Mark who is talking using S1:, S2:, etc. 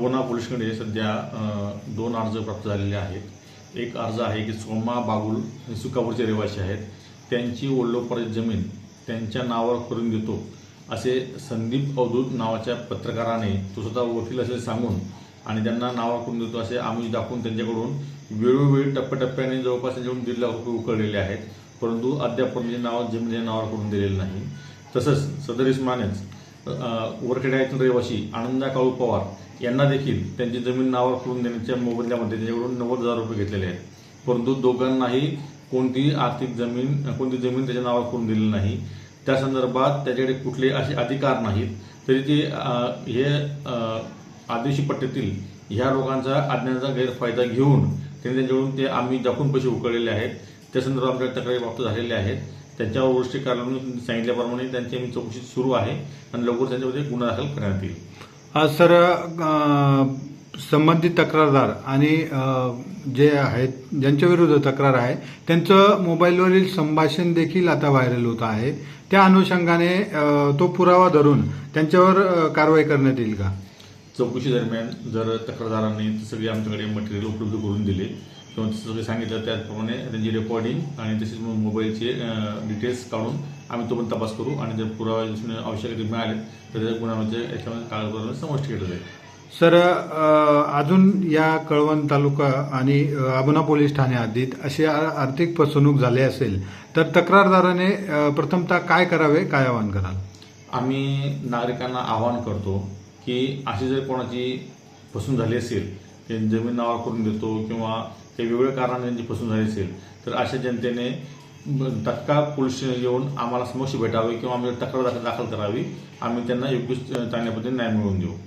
S1: अगोना पोलिसकडे सध्या दोन अर्ज प्राप्त झालेले आहेत. एक अर्ज आहे की सोमा बागुल हे सुकापूरचे रहिवासी आहेत. त्यांची वडिलोपार्जित जमीन त्यांच्या नावावर करून देतो असे संदीप अवधूत नावाच्या पत्रकाराने तो स्वतः वकील असे सांगून आणि त्यांना नावावर करून देतो असे आम्ही दाखवून त्यांच्याकडून वेळोवेळी टप्प्याटप्प्याने जवळपास त्यांच्याकडून दीड लाख रुपये उकळलेले आहेत. परंतु अद्याप त्यांचे नाव जमिनीच्या नावावर करून दिलेलं नाही. तसंच सदर इस्मानेच वरखेडा येथील रहिवासी आनंदा काळू पवार यांना देखील त्यांची जमीन नावावर करून देण्याच्या मोबदल्यामध्ये त्यांच्याकडून नव्वद हजार रुपये घेतलेले आहेत. परंतु दोघांनाही कोणतीही आर्थिक जमीन कोणती जमीन त्याच्या नावावर करून दिलेली नाही. त्या संदर्भात त्याच्याकडे कुठले असे अधिकार नाहीत. तरी ते हे आदिवासी पट्ट्यातील ह्या लोकांचा अज्ञानाचा गैरफायदा घेऊन त्यांनी त्यांच्याकडून ते आम्ही दाखवून पैसे उकळलेले आहेत. त्या संदर्भात आमच्या तक्रारी प्राप्त झालेल्या आहेत. त्यांच्यावर वरिष्ठ कार्यालयाने सांगितल्याप्रमाणे त्यांची आम्ही चौकशी सुरू आहे आणि लवकर त्यांच्यामध्ये गुन्हा दाखल करण्यात येईल.
S2: सर संबंधित तक्रारदार आणि जे आहेत ज्यांच्या विरुद्ध तक्रार आहे त्यांचं मोबाईलवरील संभाषण देखील आता व्हायरल होत आहे. त्या अनुषंगाने तो पुरावा धरून त्यांच्यावर कारवाई करण्यात येईल का?
S1: चौकशी दरम्यान जर तक्रारदारांनी सगळे आमच्याकडे मटेरियल उपलब्ध करून दिले किंवा सगळे सांगितलं त्याप्रमाणे त्यांची रेकॉर्डिंग आणि तसेच मग मोबाईलचे डिटेल्स काढून आम्ही तो पण तपास करू आणि जर पुरावा आवश्यक ते मिळाले तर त्या गुन्ह्यामध्ये याच्यामध्ये कागदपत्रांना समाविष्ट केलं जाईल.
S2: सर अजून या कळवण तालुका आणि अबुना पोलीस ठाणे हद्दीत अशी आर्थिक फसवणूक झाली असेल तर तक्रारदाराने प्रथमतः काय करावे काय आवाहन कराल?
S1: आम्ही नागरिकांना आवाहन करतो की अशी जर कोणाची फसवणूक झाली असेल ते जमीन नावावर करून देतो किंवा ते वेगवेगळ्या कारणाने त्यांची फसवणूक झाली असेल तर अशा जनतेने तत्काळ पोलीस स्टेशन येऊन आम्हाला समक्ष भेटावे किंवा आम्ही तक्रार दाखल दाखल करावी. आम्ही त्यांना योग्य चांगल्या पद्धतीने न्याय मिळवून देऊ.